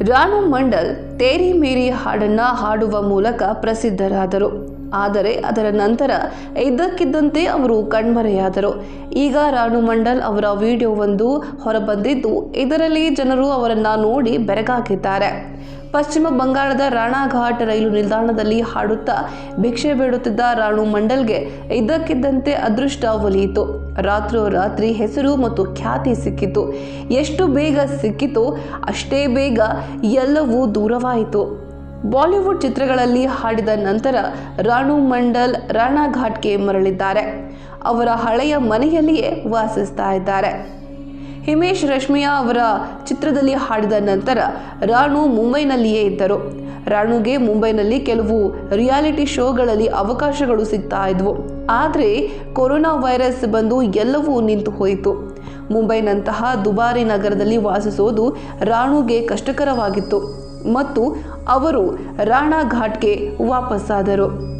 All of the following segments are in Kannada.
ರಾಣು ಮಂಡಲ್ ತೇರಿ ಮೇರಿ ಹಾಡನ್ನ ಹಾಡುವ ಮೂಲಕ ಪ್ರಸಿದ್ಧರಾದರು. ಆದರೆ ಅದರ ನಂತರ ಇದ್ದಕ್ಕಿದ್ದಂತೆ ಅವರು ಕಣ್ಮರೆಯಾದರು. ಈಗ ರಾಣು ಮಂಡಲ್ ಅವರ ವಿಡಿಯೋವೊಂದು ಹೊರಬಂದಿದ್ದು, ಇದರಲ್ಲಿ ಜನರು ಅವರನ್ನು ನೋಡಿ ಬೆರಗಾಗಿದ್ದಾರೆ. ಪಶ್ಚಿಮ ಬಂಗಾಳದ ರಾಣಾಘಾಟ್ ರೈಲು ನಿಲ್ದಾಣದಲ್ಲಿ ಹಾಡುತ್ತಾ ಭಿಕ್ಷೆ ಬೇಡುತ್ತಿದ್ದ ರಾಣು ಮಂಡಲ್ಗೆ ಇದ್ದಕ್ಕಿದ್ದಂತೆ ಅದೃಷ್ಟ ಒಲಿಯಿತು. ರಾತ್ರೋರಾತ್ರಿ ಹೆಸರು ಮತ್ತು ಖ್ಯಾತಿ ಸಿಕ್ಕಿತು. ಎಷ್ಟು ಬೇಗ ಸಿಕ್ಕಿತೋ ಅಷ್ಟೇ ಬೇಗ ಎಲ್ಲವೂ ದೂರವಾಯಿತು. ಬಾಲಿವುಡ್ ಚಿತ್ರಗಳಲ್ಲಿ ಹಾಡಿದ ನಂತರ ರಾಣು ಮಂಡಲ್ ರಾಣಾಘಾಟ್ಗೆ ಮರಳಿದ್ದಾರೆ. ಅವರ ಹಳೆಯ ಮನೆಯಲ್ಲಿಯೇ ವಾಸಿಸ್ತಾ ಇದ್ದಾರೆ. ಹಿಮೇಶ್ ರಶ್ಮಿಯಾ ಅವರ ಚಿತ್ರದಲ್ಲಿ ಹಾಡಿದ ನಂತರ ರಾಣು ಮುಂಬೈನಲ್ಲಿಯೇ ಇದ್ದರು. ರಾಣುಗೆ ಮುಂಬೈನಲ್ಲಿ ಕೆಲವು ರಿಯಾಲಿಟಿ ಶೋಗಳಲ್ಲಿ ಅವಕಾಶಗಳು ಸಿಗ್ತಾ ಇದ್ವು. ಆದರೆ ಕೊರೋನಾ ವೈರಸ್ ಬಂದು ಎಲ್ಲವೂ ನಿಂತು ಹೋಯಿತು. ಮುಂಬೈನಂತಹ ದುಬಾರಿ ನಗರದಲ್ಲಿ ವಾಸಿಸೋದು ರಾಣುಗೆ ಕಷ್ಟಕರವಾಗಿತ್ತು. ಮತ್ತು ಅವರು ರಾಣಾ ಘಾಟ್ಗೆ ವಾಪಸ್ಸಾದರು.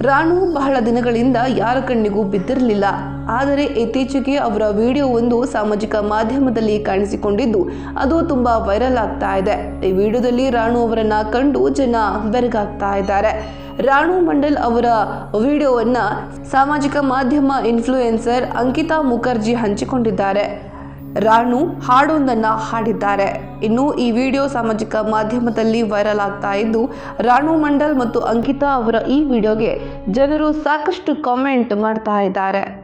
ರಾಣು ಬಹಳ ದಿನಗಳಿಂದ ಯಾರ ಕಣ್ಣಿಗೂ ಬಿದ್ದಿರಲಿಲ್ಲ. ಆದರೆ ಇತ್ತೀಚೆಗೆ ಅವರ ವಿಡಿಯೋ ಒಂದು ಸಾಮಾಜಿಕ ಮಾಧ್ಯಮದಲ್ಲಿ ಕಾಣಿಸಿಕೊಂಡಿದ್ದು, ಅದು ತುಂಬಾ ವೈರಲ್ ಆಗ್ತಾ ಇದೆ. ಈ ವಿಡಿಯೋದಲ್ಲಿ ರಾಣು ಅವರನ್ನ ಕಂಡು ಜನ ಬೆರಗಾಗ್ತಾ ಇದ್ದಾರೆ. ರಾಣು ಮಂಡಲ್ ಅವರ ವಿಡಿಯೋವನ್ನು ಸಾಮಾಜಿಕ ಮಾಧ್ಯಮ ಇನ್ಫ್ಲೂಯೆನ್ಸರ್ ಅಂಕಿತಾ ಮುಖರ್ಜಿ ಹಂಚಿಕೊಂಡಿದ್ದಾರೆ. ರಾಣು ಹಾಡೊಂದನ್ನು ಹಾಡಿದ್ದಾರೆ. ಇನ್ನು ಈ ವಿಡಿಯೋ ಸಾಮಾಜಿಕ ಮಾಧ್ಯಮದಲ್ಲಿ ವೈರಲ್ ಆಗ್ತಾ ಇದ್ದು, ರಾಣು ಮಂಡಲ್ ಮತ್ತು ಅಂಕಿತಾ ಅವರ ಈ ವಿಡಿಯೋಗೆ ಜನರು ಸಾಕಷ್ಟು ಕಾಮೆಂಟ್ ಮಾಡ್ತಾ ಇದ್ದಾರೆ.